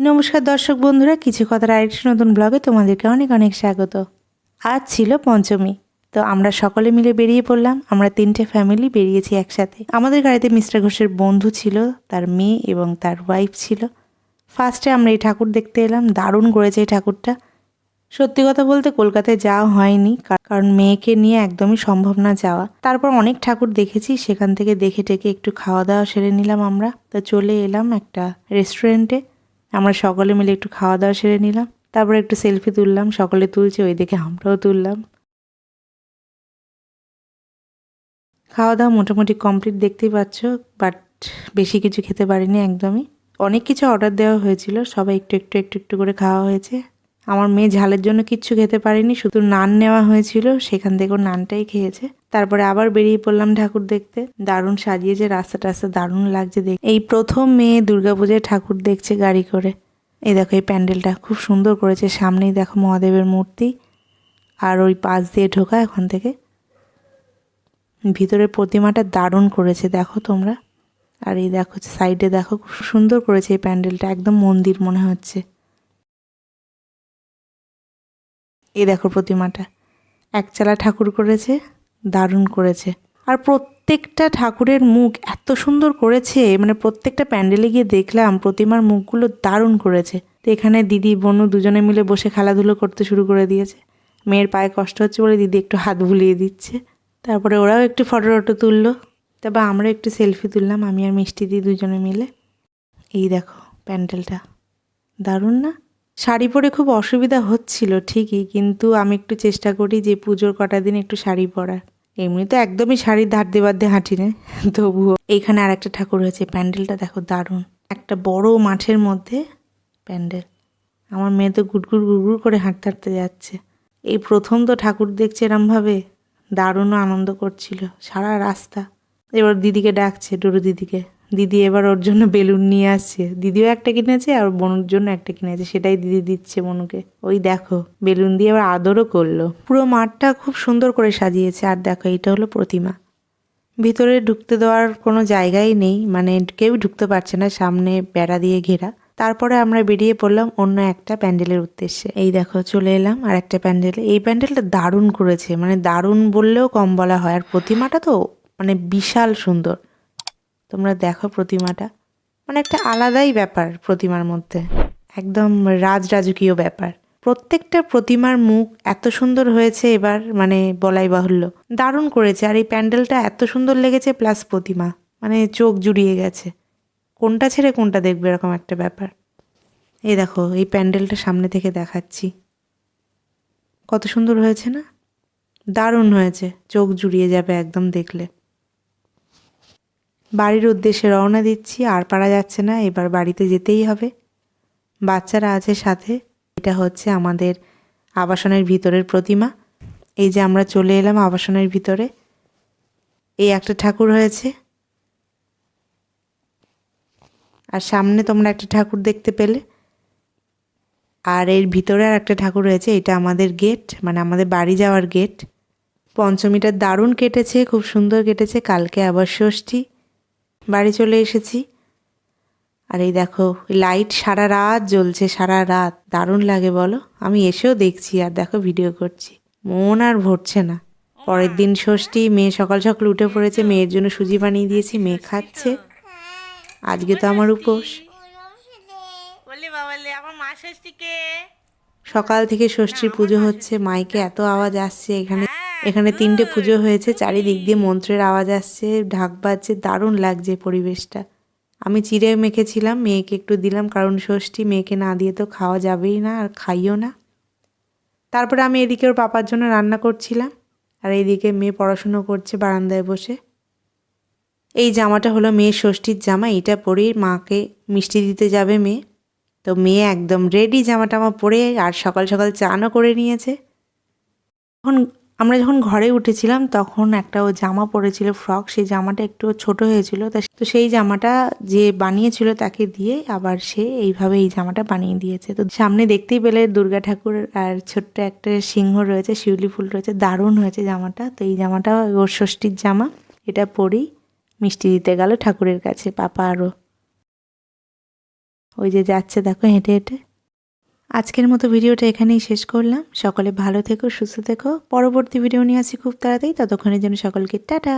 নমস্কার দর্শক বন্ধুরা, কিছু কথার আরেকটি নতুন ব্লগে তোমাদেরকে অনেক অনেক স্বাগত। আজ ছিল পঞ্চমী, তো আমরা সকলে মিলে বেরিয়ে পড়লাম। আমরা তিনটে ফ্যামিলি বেরিয়েছি একসাথে। আমাদের গাড়িতে মিস্টার ঘোষের বন্ধু ছিল, তার মেয়ে এবং তার ওয়াইফ ছিল। ফার্স্টে আমরা এই ঠাকুর দেখতে এলাম, দারুণ করেছে এই ঠাকুরটা। সত্যি কথা বলতে কলকাতায় যাওয়া হয়নি কারণ মেয়েকে নিয়ে একদমই সম্ভব না যাওয়া। তারপর অনেক ঠাকুর দেখেছি, সেখান থেকে দেখে টেকে একটু খাওয়া দাওয়া সেরে নিলাম আমরা। তো চলে এলাম একটা রেস্টুরেন্টে আমরা সকলে মিলে একটু খাওয়া দাওয়া সেরে নিলাম। তারপরে একটু সেলফি তুললাম, সকলে তুলছে ওই দেখে আমরাও তুললাম। খাওয়া দাওয়া মোটামুটি কমপ্লিট দেখতেই পাচ্ছ বাট বেশি কিছু খেতে পারিনি একদমই। অনেক কিছু অর্ডার দেওয়া হয়েছিল, সবাই একটু একটু একটু একটু করে খাওয়া হয়েছে। আমার মেয়ে ঝালের জন্য কিচ্ছু খেতে পারেনি, শুধু নান নেওয়া হয়েছিল, সেখান থেকেও নানটাই খেয়েছে। তারপরে আবার বেরিয়ে পড়লাম ঠাকুর দেখতে। দারুণ সাজিয়েছে রাস্তা টাস্তা দারুণ লাগছে দেখ এই প্রথম মেয়ে দুর্গাপূজায় ঠাকুর দেখছে গাড়ি করে। এই দেখো, এই প্যান্ডেলটা খুব সুন্দর করেছে। সামনেই দেখো মহাদেবের মূর্তি। আর ওই পাশ দিয়ে ঢোকা এখন থেকে। ভিতরের প্রতিমাটা দারুণ করেছে, দেখো তোমরা। আর এই দেখো, সাইডে দেখো, খুব সুন্দর করেছে এই প্যান্ডেলটা। একদম মন্দির মনে হচ্ছে। এই দেখো প্রতিমাটা। একচালা ঠাকুর করেছে। দারুণ করেছে। আর প্রত্যেকটা ঠাকুরের মুখ এত সুন্দর করেছে মানে প্রত্যেকটা প্যান্ডেলে গিয়ে দেখলাম প্রতিমার মুখগুলো দারুণ করেছে। তো এখানে দিদি, বনু দুজনে মিলে বসে খেলাধুলো করতে শুরু করে দিয়েছে। মেয়ের পায়ে কষ্ট হচ্ছে বলে দিদি একটু হাত বুলিয়ে দিচ্ছে। তারপরে ওরাও একটু ফটো টটো তুললো। তারপর আমরা একটু সেলফি তুললাম, আমি আর মিষ্টি দি দুজনে মিলে। এই দেখো প্যান্ডেলটা। দারুণ না? শাড়ি পরে খুব অসুবিধা হচ্ছিল, ঠিকই, কিন্তু আমি একটু চেষ্টা করি যে পুজোর কটা দিন একটু শাড়ি পরার। এমনি তো একদমই শাড়ির ধার দেবার দিয়ে হাঁটি না, তবুও। এইখানে আর একটা ঠাকুর হয়েছে, প্যান্ডেলটা দেখো দারুণ। একটা বড় মাঠের মধ্যে প্যান্ডেল। আমার মেয়ে তো গুড়গুড় গুড়গুড় করে হাঁটতে হাঁটতে যাচ্ছে। এই প্রথম তো ঠাকুর দেখছে এরমভাবে দারুণও আনন্দ করছিল, সারা রাস্তা। এবার দিদিকে ডাকছে ডুরু দিদিকে। দিদি এবার ওর জন্য বেলুন নিয়ে আসছে। দিদিও একটা কিনেছে আর বনুর জন্য একটা কিনেছে, সেটাই দিদি দিচ্ছে বনুকে। ওই দেখো, বেলুন দিয়ে এবার আদরও করল। পুরো মাঠটা খুব সুন্দর করে সাজিয়েছে। আর দেখো এটা হলো প্রতিমা। ভিতরে ঢুকতে দেওয়ার কোনো জায়গাই নেই মানে কেউ ঢুকতে পারছে না সামনে বেড়া দিয়ে ঘেরা। তারপরে আমরা বেরিয়ে পড়লাম অন্য একটা প্যান্ডেলের উদ্দেশ্যে। এই দেখো, চলে এলাম আর একটা প্যান্ডেলে। এই প্যান্ডেলটা দারুণ করেছে মানে দারুণ বললেও কম বলা হয়। আর প্রতিমাটা তো মানে বিশাল সুন্দর। তোমরা দেখো প্রতিমাটা। মানে একটা আলাদাই ব্যাপার প্রতিমার মধ্যে। একদম রাজরাজকীয় ব্যাপার। প্রত্যেকটা প্রতিমার মুখ এত সুন্দর হয়েছে এবার মানে বলাই বাহুল্য। দারুণ করেছে, আর এই প্যান্ডেলটা এত সুন্দর লেগেছে প্লাস প্রতিমা। মানে চোখ জুড়িয়ে গেছে। কোনটা ছেড়ে কোনটা দেখবে এরকম একটা ব্যাপার। এই দেখো, এই প্যান্ডেলটা সামনে থেকে দেখাচ্ছি। কত সুন্দর হয়েছে না? দারুণ হয়েছে, চোখ জুড়িয়ে যাবে একদম দেখলে। বাড়ির উদ্দেশ্যে রওনা দিচ্ছি, আর পারা যাচ্ছে না, এবার বাড়িতে যেতেই হবে। বাচ্চারা আছে সাথে, এটা হচ্ছে আমাদের আবাসনের ভিতরের প্রতিমা। এই যে আমরা চলে এলাম আবাসনের ভিতরে, এই একটা ঠাকুর হয়েছে। আর সামনে তোমরা একটা ঠাকুর দেখতে পেলে। আর এর ভিতরে আর একটা ঠাকুর রয়েছে, এটা আমাদের গেট মানে আমাদের বাড়ি যাওয়ার গেট। পঞ্চমীটা দারুণ কেটেছে, খুব সুন্দর কেটেছে, কালকে আবার ষষ্ঠী। বাড়ি চলে এসেছি। আর এই দেখো লাইট সারা রাত জ্বলছে সারা রাত। দারুণ লাগে বলো। আমি এসেও দেখছি আর দেখো ভিডিও করছি। মন আর ভরছে না। পরের দিন ষষ্ঠী মেয়ে সকাল সকাল উঠে পড়েছে মেয়ের জন্য সুজি বানিয়ে দিয়েছি মেয়ে খাচ্ছে। আজকে তো আমার উপোস। বলি বাবালে আমার মা সকাল থেকে ষষ্ঠীর পুজো হচ্ছে। মাইকে এত আওয়াজ আসছে এখানে। এখানে তিনটে পুজো হয়েছে চারিদিক দিয়ে মন্ত্রের আওয়াজ আসছে ঢাক বাজছে দারুণ লাগছে পরিবেশটা। আমি চিড়ে মেখেছিলাম মেয়েকে একটু দিলাম কারণ ষষ্ঠী মেয়েকে না দিয়ে তো খাওয়া যাবেই না আর খাইও না। তারপরে আমি এদিকে ওর পাপার জন্য রান্না করছিলাম আর এইদিকে মেয়ে পড়াশুনো করছে বারান্দায় বসে। এই জামাটা হলো মেয়ের ষষ্ঠীর জামা এটা পরেই মাকে মিষ্টি দিতে যাবে মেয়ে। তো মেয়ে একদম রেডি জামাটা আমার পরে আর সকাল সকাল চানও করে নিয়েছে। তখন আমরা যখন ঘরে উঠেছিলাম, তখন একটা ও জামা পরেছিল, ফ্রক। সেই জামাটা একটু ছোট হয়েছিল। তা সেই জামাটা যে বানিয়েছিল, তাকে দিয়ে আবার সে এইভাবে এই জামাটা বানিয়ে দিয়েছে। তো সামনে দেখতেই পেলে দুর্গা ঠাকুর আর ছোট্ট একটা সিংহ রয়েছে, শিউলি ফুল রয়েছে। দারুণ হয়েছে জামাটা। তো এই জামাটা ওর ষষ্ঠীর জামা। এটা পরেই মিষ্টি দিতে গেল ঠাকুরের কাছে, পাপা আরও। ওই যে যাচ্ছে, দেখো হেঁটে হেঁটে। আজকের মতো ভিডিওটা এখানেই শেষ করলাম। সকলে ভালো থেকো, সুস্থ থেকো। পরবর্তী ভিডিও নিয়ে আসি খুব তাড়াতাড়ি। ততক্ষণের জন্য সকলকে টাটা।